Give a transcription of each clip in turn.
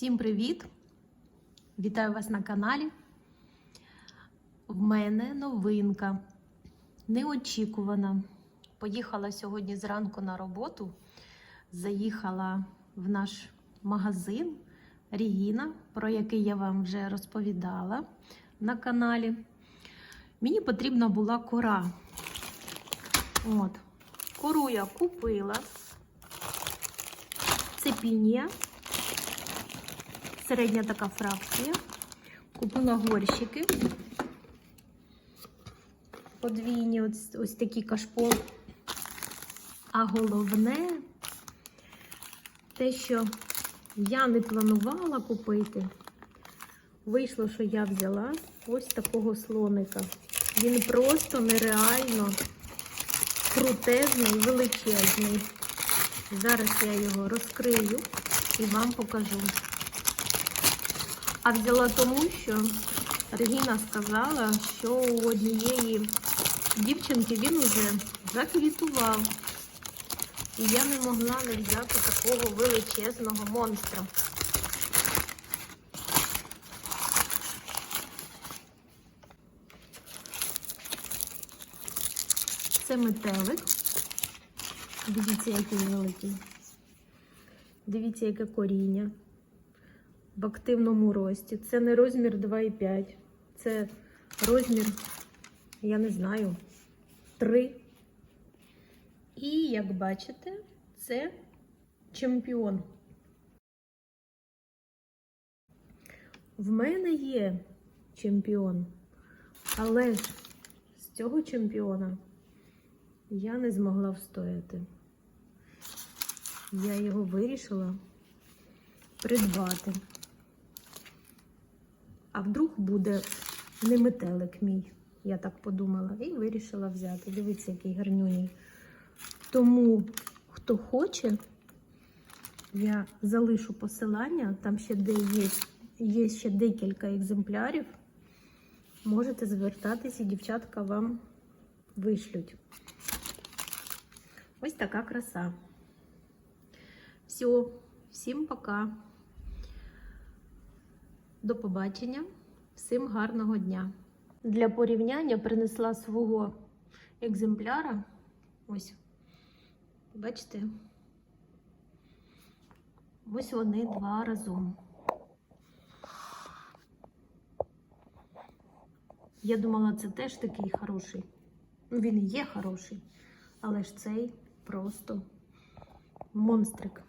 Всім привіт! Вітаю вас на каналі. В мене новинка неочікувана. Поїхала сьогодні зранку на роботу. Заїхала в наш магазин Регіна, про який я вам вже розповідала на каналі. Мені потрібна була кора. От. Кору я купила. Це пінія. Середня така фракція. Купила горщики. Подвійні, ось, ось такі кашпол. А головне, те, що я не планувала купити, вийшло, що я взяла ось такого слоника. Він просто нереально крутезний, величезний. Зараз я його розкрию і вам покажу. А взяла тому, що Регіна сказала, що у однієї дівчинки він уже заквітував. І я не могла не взяти такого величезного монстра. Це метелик. Дивіться, який великий. Дивіться, яке коріння в активному рості. Це не розмір 2,5. Це розмір, я не знаю, 3. І, як бачите, це чемпіон. В мене є чемпіон, але з цього чемпіона я не змогла встояти. Я його вирішила придбати. А вдруг буде не метелик мій, я так подумала, і вирішила взяти. Дивіться, який гарнюній. Тому, хто хоче, я залишу посилання, там ще де є, є ще декілька екземплярів. Можете звертатись, і дівчатка вам вишлють. Ось така краса. Все, всім пока. До побачення, всім гарного дня. Для порівняння принесла свого екземпляра. Ось, бачите? Ось вони два разом. Я думала, це теж такий хороший. Він і є хороший, але ж цей просто монстрик.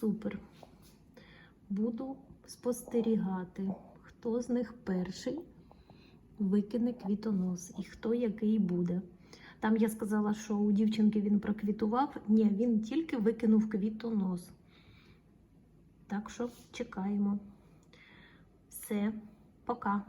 Супер. Буду спостерігати, хто з них перший викине квітонос і хто який буде. Там я сказала, що у дівчинки він проквітував. Ні, він тільки викинув квітонос. Так що чекаємо. Все, пока.